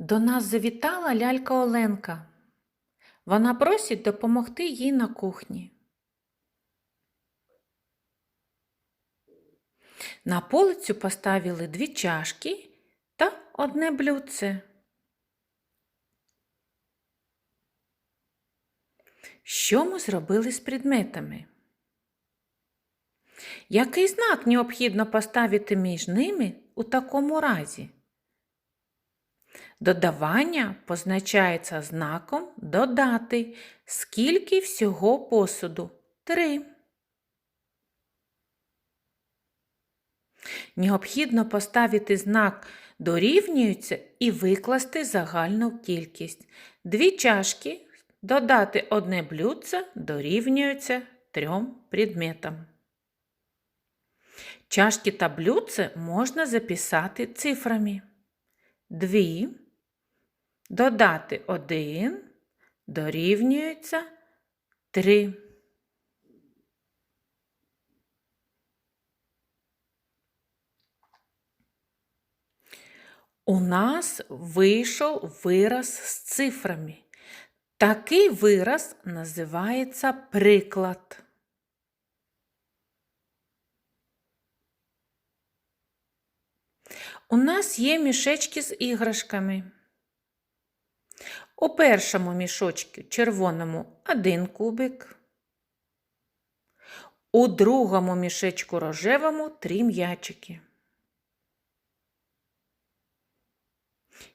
До нас завітала лялька Оленка. Вона просить допомогти їй на кухні. На полицю поставили дві чашки та одне блюдце. Що ми зробили з предметами? Який знак необхідно поставити між ними у такому разі? Додавання позначається знаком додати. Скільки всього посуду? Три. Необхідно поставити знак дорівнюється і викласти загальну кількість. Дві чашки додати одне блюдце дорівнюється трьом предметам. Чашки та блюдце можна записати цифрами. Дві додати один дорівнюється три. У нас вийшов вираз з цифрами. Такий вираз називається приклад. У нас є мішечки з іграшками. У першому мішочку червоному один кубик. У другому мішечку рожевому три м'ячики.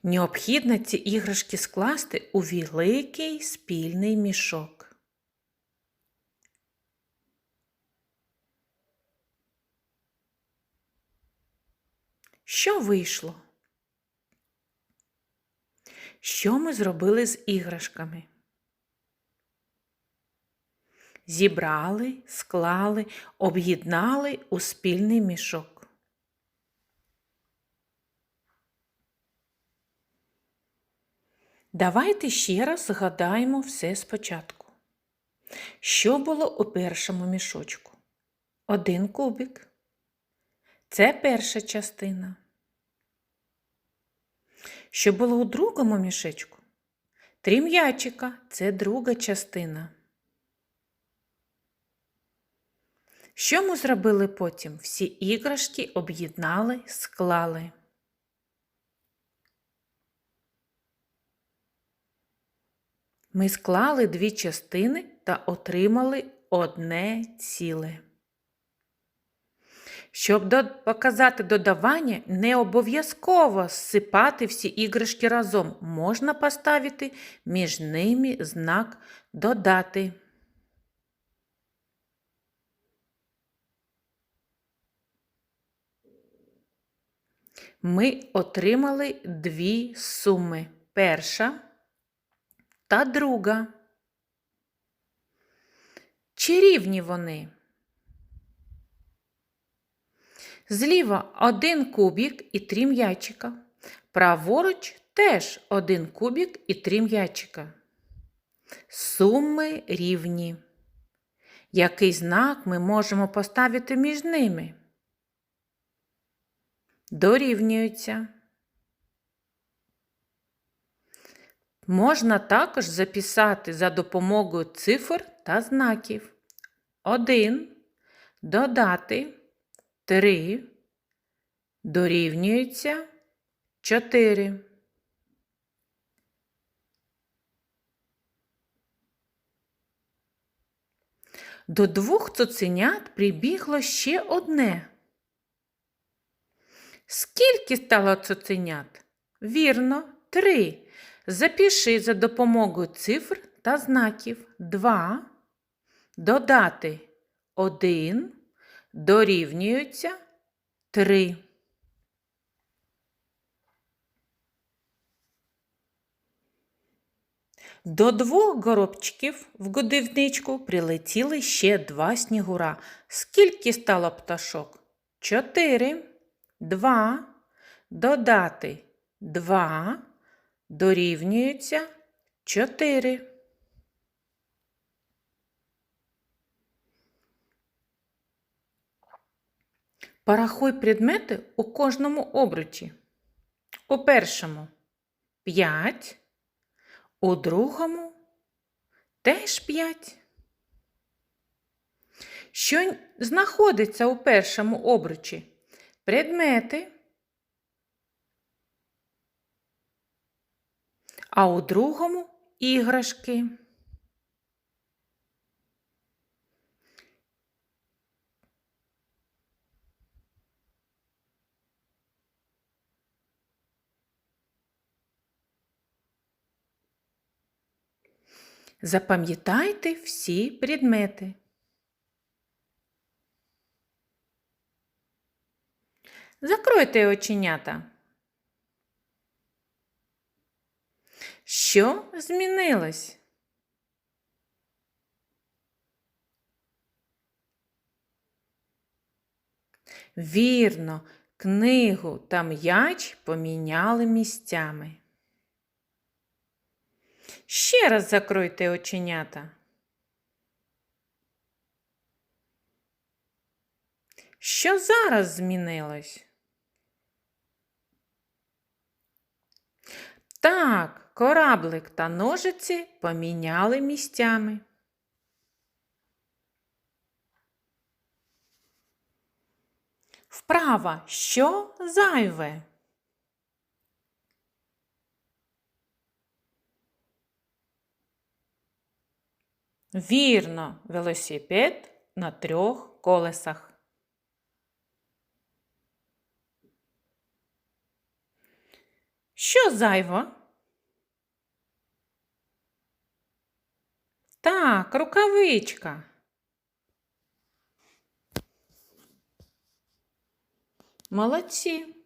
Необхідно ці іграшки скласти у великий спільний мішок. Що вийшло? Що ми зробили з іграшками? Зібрали, склали, об'єднали у спільний мішок. Давайте ще раз згадаємо все спочатку. Що було у першому мішочку? Один кубик. Це перша частина. Що було у другому мішечку? Три м'ячика це друга частина. Що ми зробили потім? Всі іграшки об'єднали, склали. Ми склали дві частини та отримали одне ціле. Щоб показати додавання, не обов'язково зсипати всі іграшки разом. Можна поставити між ними знак додати. Ми отримали дві суми. Перша та друга. Чи рівні вони? Зліва один кубік і три м'ячика. Праворуч теж один кубік і три м'ячика. Суми рівні. Який знак ми можемо поставити між ними? Дорівнюються. Можна також записати за допомогою цифр та знаків. 1 додати 3 дорівнюється 4. До двох цуценят прибігло ще одне. Скільки стало цуценят? Вірно, три. Запиши за допомогою цифр та знаків 2, додати 1, дорівнюється 3. До двох горобчиків в годівничку прилетіли ще два снігура. Скільки стало пташок? Чотири. Два. Додати два дорівнюється 4. Порахуй предмети у кожному обручі. У першому п'ять, у другому теж п'ять. Що знаходиться у першому обручі? Предмети. А у другому іграшки. Запам'ятайте всі предмети. Закройте оченята. Що змінилось? Вірно, книгу та м'яч поміняли місцями. Ще раз закройте оченята. Що зараз змінилось? Так, кораблик та ножиці поміняли місцями. Вправа, що зайве? Вірно, велосипед на трьох колесах. Що зайво? Так, рукавичка. Молодці.